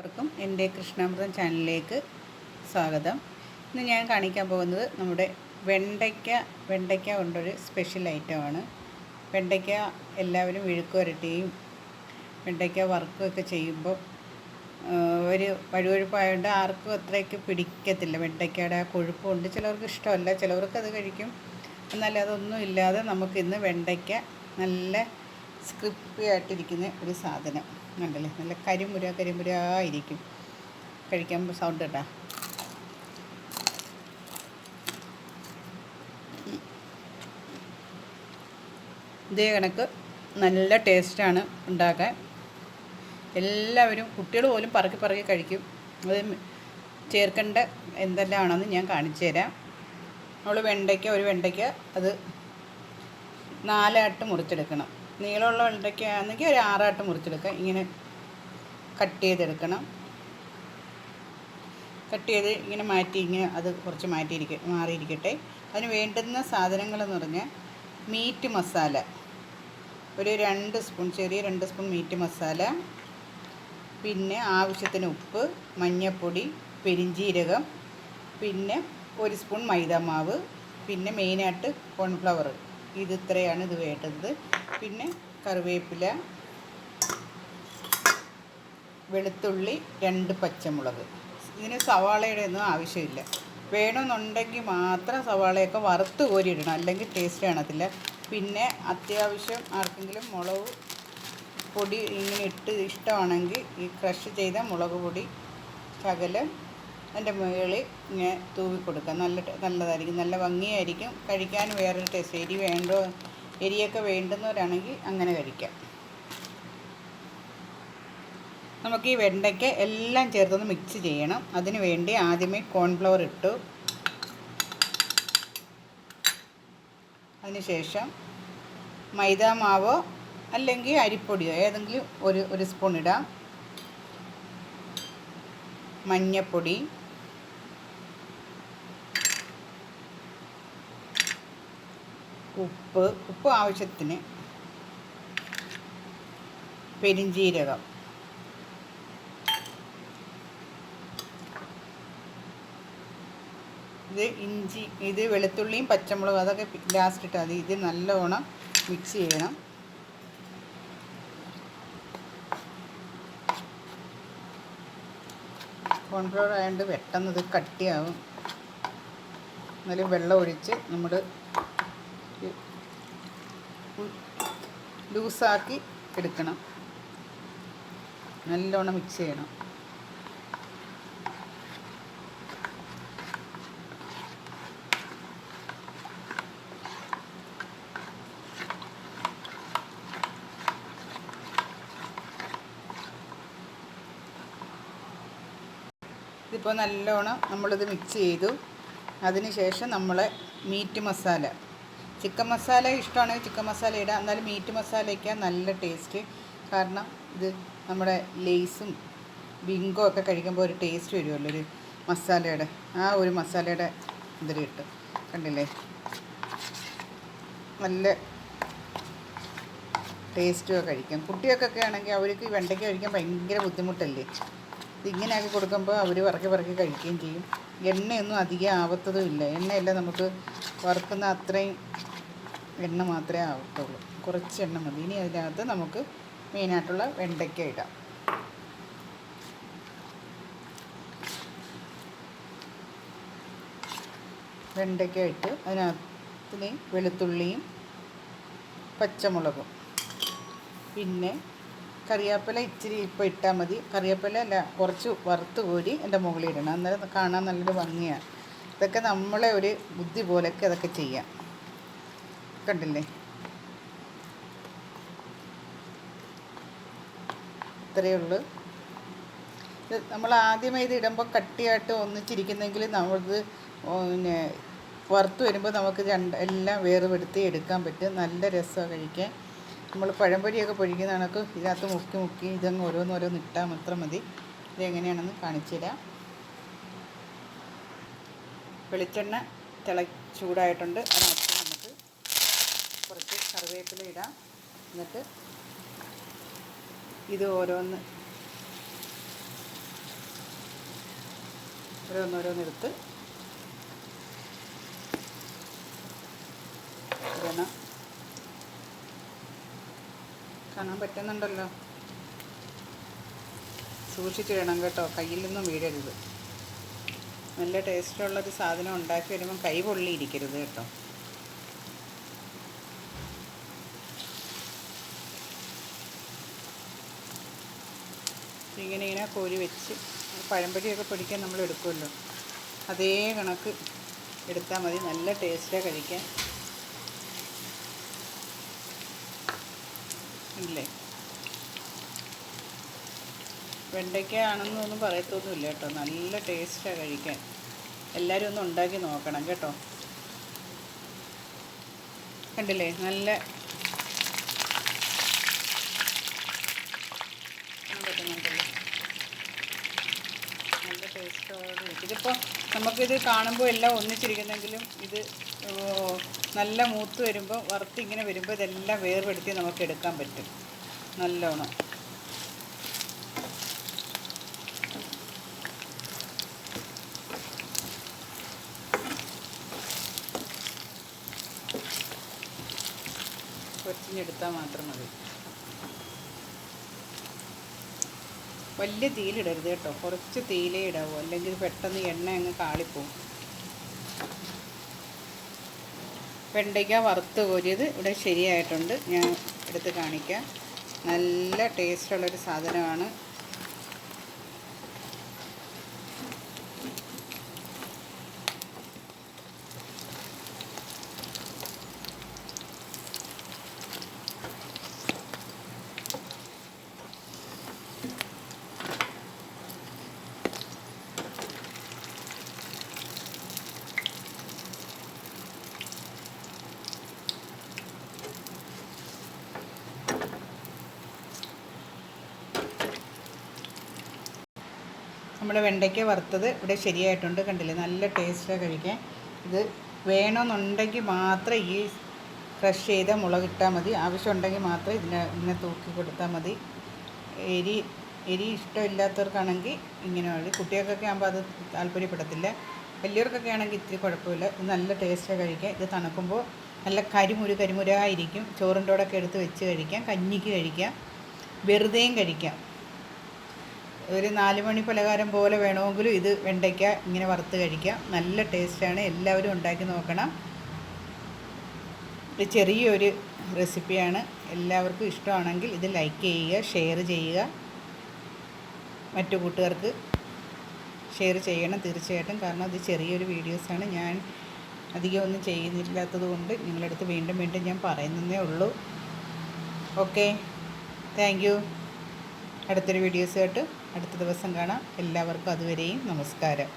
എല്ലാവർക്കും എന്റെ കൃഷ്ണാമൃതം ചാനലിലേക്ക് സ്വാഗതം. ഇന്ന് ഞാൻ കാണിക്കാൻ പോകുന്നത് നമ്മുടെ വെണ്ടയ്ക്ക വെണ്ടയ്ക്ക കൊണ്ടൊരു സ്പെഷ്യൽ ഐറ്റമാണ് വെണ്ടയ്ക്ക എല്ലാവരും വിഴുക്ക് വരട്ടിയും വെണ്ടയ്ക്ക വറുക്കുകയൊക്കെ ചെയ്യുമ്പോൾ ഒരു വഴുവഴുപ്പായതുകൊണ്ട് ആർക്കും അത്രയ്ക്ക് പിടിക്കത്തില്ല. വെണ്ടയ്ക്കയുടെ ആ കൊഴുപ്പുണ്ട്. ചിലവർക്ക് ഇഷ്ടമല്ല. ചിലവർക്ക് അത് കഴിക്കും. എന്നാൽ അതൊന്നും ഇല്ലാതെ നമുക്കിന്ന് വെണ്ടയ്ക്ക നല്ല സ്ക്രിപ്പി ആയിട്ടിരിക്കുന്ന ഒരു സാധനം. കണ്ടല്ലേ നല്ല കരിമുര കരിമുര ആയിരിക്കും. കഴിക്കാൻ സൗണ്ട് കേട്ടാ. ഇതേ കണക്ക് നല്ല ടേസ്റ്റാണ് ഉണ്ടാക്കാൻ. എല്ലാവരും കുട്ടികൾ പോലും പറക്കി പറക്കി കഴിക്കും. അത് ചേർക്കേണ്ട എന്തെല്ലാമാണെന്ന് ഞാൻ കാണിച്ചു തരാം. നമ്മൾ വെണ്ടയ്ക്ക ഒരു വെണ്ടയ്ക്ക അത് നാലായിട്ട് മുറിച്ചെടുക്കണം. നീളമുള്ള വെണ്ടയ്ക്കാണെങ്കിൽ ഒരു ആറാട്ട് മുറിച്ചെടുക്കുക. ഇങ്ങനെ കട്ട് ചെയ്തെടുക്കണം. കട്ട് ചെയ്ത് ഇങ്ങനെ മാറ്റി ഇങ്ങനെ അത് കുറച്ച് മാറ്റിയിരിക്ക മാറിയിരിക്കട്ടെ. അതിന് വേണ്ടുന്ന സാധനങ്ങളെന്ന് പറഞ്ഞാൽ മീറ്റ് മസാല. ഒരു രണ്ട് സ്പൂൺ ചെറിയ രണ്ട് സ്പൂൺ മീറ്റ് മസാല. പിന്നെ ആവശ്യത്തിന് ഉപ്പ് മഞ്ഞൾപ്പൊടി പെരിഞ്ജീരകം പിന്നെ ഒരു സ്പൂൺ മൈദാമാവ്. പിന്നെ മെയിനായിട്ട് കോൺഫ്ലവർ. ഇത് ഇത്രയാണ് ഇത് വേണ്ടത്. പിന്നെ കറിവേപ്പില വെളുത്തുള്ളി രണ്ട് പച്ചമുളക്. ഇതിന് സവാളയുടെ ഒന്നും ആവശ്യമില്ല. വേണമെന്നുണ്ടെങ്കിൽ മാത്രം സവാളയൊക്കെ വറുത്ത് കോരിയിടണം. അല്ലെങ്കിൽ ടേസ്റ്റ് കാണത്തില്ല. പിന്നെ അത്യാവശ്യം ആർക്കെങ്കിലും മുളക് പൊടി ഇങ്ങനെ ഇട്ട് ഇഷ്ടമാണെങ്കിൽ ഈ ക്രഷ് ചെയ്ത മുളക് പൊടി ശകലം അതിന്റെ മുകളിൽ ഇങ്ങനെ തൂവി കൊടുക്കുക നല്ല നല്ലതായിരിക്കും. നല്ല ഭംഗിയായിരിക്കും. കഴിക്കാൻ വേറൊരു ടേസ്റ്റ് എരി വേണ്ടോ എരിയൊക്കെ വേണ്ടുന്നവരാണെങ്കിൽ അങ്ങനെ കഴിക്കാം. നമുക്ക് ഈ വെണ്ടയ്ക്ക എല്ലാം ചേർത്തൊന്ന് മിക്സ് ചെയ്യണം. അതിന് വേണ്ടി ആദ്യമേ കോൺഫ്ലവർ ഇട്ടു. അതിനുശേഷം മൈദാമാവോ അല്ലെങ്കിൽ അരിപ്പൊടിയോ ഏതെങ്കിലും ഒരു ഒരു സ്പൂൺ ഇടാം. മഞ്ഞപ്പൊടി. ഉപ്പ് ഉപ്പ് ആവശ്യത്തിന് പെരിഞ്ജീരകം ഇത് ഇഞ്ചി ഇത് വെളുത്തുള്ളിയും പച്ചമുളകും അതൊക്കെ ലാസ്റ്റ് ഇട്ടാൽ മതി. ഇത് നല്ലോണം മിക്സ് ചെയ്യണം. കോൺഫ്ലോർ ആയതുകൊണ്ട് പെട്ടെന്ന് ഇത് കട്ടിയാവും. എന്നാലും വെള്ളം ഒഴിച്ച് നമ്മൾ ലൂസാക്കി എടുക്കണം. നല്ലോണം മിക്സ് ചെയ്യണം. ഇതിപ്പോൾ നല്ലോണം നമ്മളിത് മിക്സ് ചെയ്തു. അതിന് ശേഷം നമ്മൾ മീറ്റ് മസാല ചിക്കൻ മസാല ഇഷ്ടമാണെങ്കിൽ ചിക്കൻ മസാല ഇടാം. എന്നാലും മീറ്റ് മസാലയ്ക്ക് നല്ല ടേസ്റ്റ് കാരണം ഇത് നമ്മുടെ ലേസും ബിങ്കോ ഒക്കെ കഴിക്കുമ്പോൾ ഒരു ടേസ്റ്റ് വരുമല്ലോ ഒരു മസാലയുടെ. ആ ഒരു മസാലയുടെ ഇതിലിട്ട് കണ്ടില്ലേ? നല്ല ടേസ്റ്റും കഴിക്കാം. കുട്ടികൾക്കൊക്കെ ആണെങ്കിൽ അവർക്ക് വെണ്ടയ്ക്ക് കഴിക്കാൻ ഭയങ്കര ബുദ്ധിമുട്ടല്ലേ? ഇതിങ്ങനെയൊക്കെ കൊടുക്കുമ്പോൾ അവർ പറക്കി പറക്കി കഴിക്കുകയും ചെയ്യും. എണ്ണയൊന്നും അധികം ആവത്തതും ഇല്ല എണ്ണയല്ല നമുക്ക് വറുക്കുന്ന അത്രയും എണ്ണ മാത്രമേ ആവത്തുള്ളൂ. കുറച്ച് എണ്ണ മതി. ഇനി അതിനകത്ത് നമുക്ക് മെയിനായിട്ടുള്ള വെണ്ടയ്ക്ക ഇടാം. വെണ്ടയ്ക്ക ഇട്ട് അതിനകത്തിന് വെളുത്തുള്ളിയും പച്ചമുളകും. പിന്നെ കറിവേപ്പില ഇച്ചിരി ഇപ്പോൾ ഇട്ടാൽ മതി. കറിവേപ്പില അല്ല കുറച്ച് വറുത്ത് കോരി എന്റെ മുകളിൽ ഇടണം. അന്നേരം കാണാൻ നല്ലൊരു ഭംഗിയാണ്. ഇതൊക്കെ നമ്മളെ ഒരു ബുദ്ധി പോലെയൊക്കെ അതൊക്കെ ചെയ്യാം. കണ്ടില്ലേ? ഇത്രയേ ഉള്ളൂ. നമ്മൾ ആദ്യമേ ഇത് ഇടുമ്പോൾ കട്ടിയായിട്ട് ഒന്നിച്ചിരിക്കുന്നെങ്കിൽ നമ്മളിത് പിന്നെ വറുത്ത് വരുമ്പോൾ നമുക്ക് രണ്ട് എല്ലാം വേർപെടുത്തി എടുക്കാൻ പറ്റും. നല്ല രസമാണ് കഴിക്കാൻ. നമ്മൾ പഴംപൊരിയൊക്കെ പൊഴിക്കുന്ന കണക്ക് ഇതിനകത്ത് മുക്കി മുക്കി ഇതങ്ങ് ഓരോന്ന് ഓരോന്ന് ഇട്ടാൽ മാത്രം മതി. ഇതെങ്ങനെയാണെന്ന് കാണിച്ചു തരാം. വെളിച്ചെണ്ണ തിള ചൂടായിട്ടുണ്ട്. കുറച്ച് കറിവേപ്പില ഇടാം. എന്നിട്ട് ഇത് ഓരോന്ന് ഓരോന്നോരോന്നെടുത്ത് ഇടണം. കാണാൻ പറ്റുന്നുണ്ടല്ലോ. സൂക്ഷിച്ചിടണം കേട്ടോ. കയ്യിൽ നിന്നും വീഴരുത്. നല്ല ടേസ്റ്റുള്ളൊരു സാധനം ഉണ്ടാക്കി വരുമ്പം കൈ പൊള്ളിയിരിക്കരുത് കേട്ടോ. ഇങ്ങനെ ഇങ്ങനെ കോരി വെച്ച് പഴംപൊരിയൊക്കെ പൊടിക്കാൻ നമ്മൾ എടുക്കുമല്ലോ. അതേ കണക്ക് എടുത്താൽ മതി. നല്ല ടേസ്റ്റാണ് കഴിക്കാൻ. ഇല്ലേ? വെണ്ടയ്ക്ക ആണെന്നൊന്നും പറയത്തൊന്നുമില്ല കേട്ടോ. നല്ല ടേസ്റ്റാണ് കഴിക്കാൻ. എല്ലാവരും ഒന്ന് ഉണ്ടാക്കി നോക്കണം കേട്ടോ. കണ്ടില്ലേ? നല്ല കാണാൻ പറ്റുന്നുണ്ടല്ലോ ഇതിപ്പോൾ നമുക്കിത് കാണുമ്പോൾ എല്ലാം ഒന്നിച്ചിരിക്കുന്നെങ്കിലും ഇത് നല്ല മൂത്ത് വരുമ്പോൾ വറുത്ത് ഇങ്ങനെ വരുമ്പോൾ ഇതെല്ലാം വേർപെടുത്തി നമുക്ക് എടുക്കാൻ പറ്റും. നല്ലോണം. കുറച്ചിഞ്ഞെടുത്താൽ മാത്രം മതി. വലിയ തീയിലിടരുത് കേട്ടോ. കുറച്ച് തീയിലേ ഇടാവൂ. അല്ലെങ്കിൽ പെട്ടെന്ന് എണ്ണ അങ്ങ് കാളിപ്പോവും. വെണ്ടയ്ക്ക വറുത്ത് കോരിയത് ഇവിടെ ശരിയായിട്ടുണ്ട്. ഞാൻ എടുത്ത് കാണിക്കാം. നല്ല ടേസ്റ്റുള്ളൊരു സാധനമാണ്. നമ്മുടെ വെണ്ടയ്ക്ക വറുത്തത് ഇവിടെ ശരിയായിട്ടുണ്ട്. കണ്ടില്ലേ? നല്ല ടേസ്റ്റാണ് കഴിക്കാൻ. ഇത് വേണമെന്നുണ്ടെങ്കിൽ മാത്രം ഈ ക്രഷ് ചെയ്ത മുളക് ഇട്ടാൽ മതി. ആവശ്യമുണ്ടെങ്കിൽ മാത്രം ഇതിനെ ഇങ്ങനെ തൂക്കി കൊടുത്താൽ മതി. എരി എരി ഇഷ്ടമില്ലാത്തവർക്കാണെങ്കിൽ ഇങ്ങനെ മതി. കുട്ടികൾക്കൊക്കെ ആകുമ്പോൾ അത് താല്പര്യപ്പെടത്തില്ല. വലിയവർക്കൊക്കെ ആണെങ്കിൽ ഇത്തിരി കുഴപ്പമില്ല. ഇത് നല്ല ടേസ്റ്റാണ് കഴിക്കാം ഇത് തണുക്കുമ്പോൾ നല്ല കരിമുരു കരിമുരായിരിക്കും. ചോറിന്റെ കൂടെ ഒക്കെ എടുത്ത് വെച്ച് കഴിക്കാം. കഞ്ഞിക്ക് കഴിക്കാം. വെറുതെയും കഴിക്കാം. ഒരു നാല് മണി പലഹാരം പോലെ വേണമെങ്കിലും ഇത് വെണ്ടയ്ക്ക ഇങ്ങനെ വറുത്ത് കഴിക്കാം. നല്ല ടേസ്റ്റാണ് എല്ലാവരും ഉണ്ടാക്കി നോക്കണം. ഇത് ചെറിയൊരു റെസിപ്പിയാണ് എല്ലാവർക്കും ഇഷ്ടമാണെങ്കിൽ ഇത് ലൈക്ക് ചെയ്യുക ഷെയർ ചെയ്യുക. മറ്റു കൂട്ടുകാർക്ക് ഷെയർ ചെയ്യണം തീർച്ചയായിട്ടും. കാരണം അത് ചെറിയൊരു വീഡിയോസാണ് ഞാൻ അധികം ഒന്നും ചെയ്യുന്നില്ലാത്തത് കൊണ്ട് നിങ്ങളടുത്ത് വീണ്ടും വീണ്ടും ഞാൻ പറയുന്നതേ ഉള്ളൂ. ഓക്കെ താങ്ക് യു അടുത്തൊരു വീഡിയോസായിട്ട് അടുത്ത ദിവസം കാണാം. എല്ലാവർക്കും അതുവരെയും നമസ്കാരം.